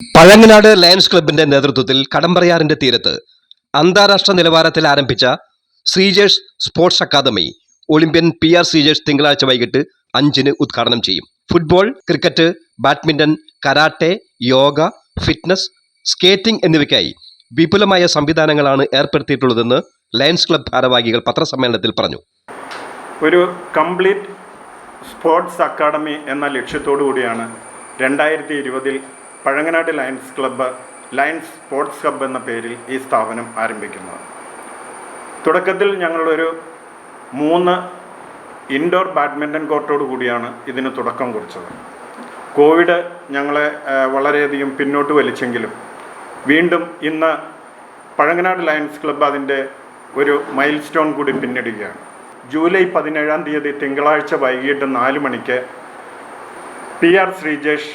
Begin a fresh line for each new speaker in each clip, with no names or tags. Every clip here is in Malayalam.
പഴങ്ങനാട് ലയൺസ് ക്ലബിന്റെ നേതൃത്വത്തിൽ കടമ്പറയാറിന്റെ തീരത്ത് അന്താരാഷ്ട്ര നിലവാരത്തിൽ ആരംഭിച്ച Sreejesh sports academy Olympian P R Sreejesh തിങ്കളാഴ്ച വൈകിട്ട് അഞ്ചിന് ഉദ്ഘാടനം ചെയ്യും. Football cricket badminton karate yoga fitness skating എന്നിവയ്ക്കായി വിപുലമായ സംവിധാനങ്ങളാണ് ഏർപ്പെടുത്തിയിട്ടുള്ളതെന്ന് ലയൺസ് ക്ലബ് ഭാരവാഹികൾ പത്രസമ്മേളനത്തിൽ പറഞ്ഞു.
ഒരു കംപ്ലീറ്റ് സ്പോർട്സ് അക്കാദമി എന്ന ലക്ഷ്യത്തോടു കൂടിയാണ് രണ്ടായിരത്തി ഇരുപതിൽ Pazhanganad Lions club Lions sports club എന്ന പേരിൽ ഈ സ്ഥാപനം ആരംഭിക്കുന്നത് തുടക്കത്തിൽ ഞങ്ങളൊരു മൂന്ന് ഇൻഡോർ ബാഡ്മിന്റൺ കോർട്ടോട് കൂടിയാണ് ഇതിന് തുടക്കം കുറിച്ചത്. കോവിഡ് ഞങ്ങളെ വളരെയധികം പിന്നോട്ട് വലിച്ചെങ്കിലും വീണ്ടും ഇന്ന് പഴങ്ങനാട് ലയൺസ് ക്ലബ്ബ് അതിന്റെ ഒരു മൈൽ സ്റ്റോൺ കൂടി പിന്നിടുകയാണ്. ജൂലൈ പതിനേഴാം തീയതി തിങ്കളാഴ്ച വൈകിട്ട് നാല് മണിക്ക് പി ആർ ശ്രീജേഷ്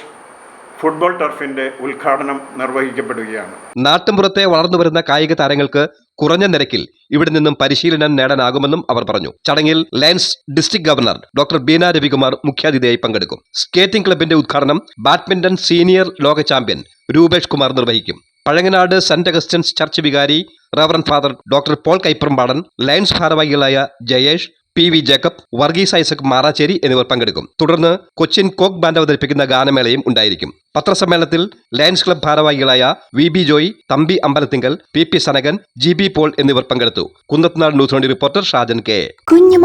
ഫുട്ബോൾ ടർഫിന്റെ ഉദ്ഘാടനം നിർവഹിക്കപ്പെടുകയാണ്.
നാട്ടിൻപുറത്തെ വളർന്നുവരുന്ന കായിക താരങ്ങൾക്ക് കുറഞ്ഞ നിരക്കിൽ ഇവിടെ നിന്നും പരിശീലനം നേടാനാകുമെന്നും അവർ പറഞ്ഞു. ചടങ്ങിൽ Lions district governor doctor Beena Ravikumar മുഖ്യാതിഥിയായി പങ്കെടുക്കും. സ്കേറ്റിംഗ് ക്ലബിന്റെ ഉദ്ഘാടനം ബാഡ്മിന്റൺ സീനിയർ ലോക ചാമ്പ്യൻ രൂപേഷ് കുമാർ നിർവഹിക്കും. പഴങ്ങനാട് സെന്റ് അഗസ്റ്റൻസ് ചർച്ച് വികാരി reverend father doctor Paul Kaipparambadan Lions ഭാരവാഹികളായ Jayesh P V Jacob Varghese Isaac Maracheri എന്നിവർ പങ്കെടുക്കും. തുടർന്ന് കൊച്ചിൻ കോക്ക് ബാൻഡ് അവതരിപ്പിക്കുന്ന ഗാനമേളയും ഉണ്ടായിരിക്കും. പത്രസമ്മേളനത്തിൽ ലയൺസ് ക്ലബ് ഭാരവാഹികളായ V B Joy Thampi Ambalathinkal P P Sanakan G B Paul എന്നിവർ പങ്കെടുത്തു. കുന്നത്തനാട് ന്യൂസ് വേണ്ടി റിപ്പോർട്ടർ ഷാജൻ കെ.
കുഞ്ഞു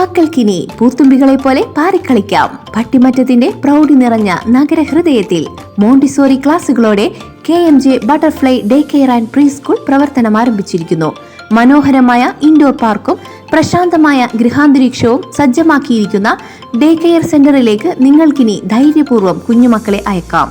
പൂത്തുമ്പികളെ പോലെ പാറിക്കളിക്കാം. പട്ടിമറ്റത്തിന്റെ പ്രൗഢി നിറഞ്ഞ നഗരഹൃദയത്തിൽ Montessori ക്ലാസുകളോടെ K M J butterfly day care and preschool പ്രവർത്തനം ആരംഭിച്ചിരിക്കുന്നു. മനോഹരമായ ഇൻഡോർ പാർക്കും പ്രശാന്തമായ ഗൃഹാന്തരീക്ഷവും സജ്ജമാക്കിയിരിക്കുന്ന ഡേ കെയർ സെന്ററിലേക്ക് നിങ്ങൾക്കിനി ധൈര്യപൂർവം കുഞ്ഞുമക്കളെ അയക്കാം.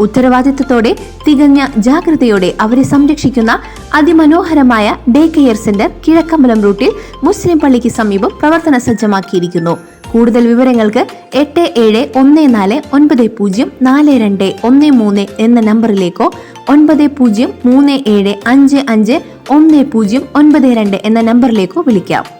ഉത്തരവാദിത്തത്തോടെ തികഞ്ഞ ജാഗ്രതയോടെ അവരെ സംരക്ഷിക്കുന്ന അതിമനോഹരമായ ഡേ കെയർ സെന്റർ കിഴക്കമ്പലം റൂട്ടിൽ മുസ്ലിം പള്ളിക്ക് സമീപം പ്രവർത്തന സജ്ജമാക്കിയിരിക്കുന്നു. കൂടുതൽ വിവരങ്ങൾക്ക് എട്ട് ഏഴ് ഒന്ന് നാല് ഒൻപത് പൂജ്യം നാല് രണ്ട് ഒന്ന് മൂന്ന് എന്ന നമ്പറിലേക്കോ ഒൻപത് പൂജ്യം മൂന്ന് ഏഴ് അഞ്ച് അഞ്ച് ഒന്ന് പൂജ്യം ഒൻപത് രണ്ട് എന്ന നമ്പറിലേക്കോ വിളിക്കാം.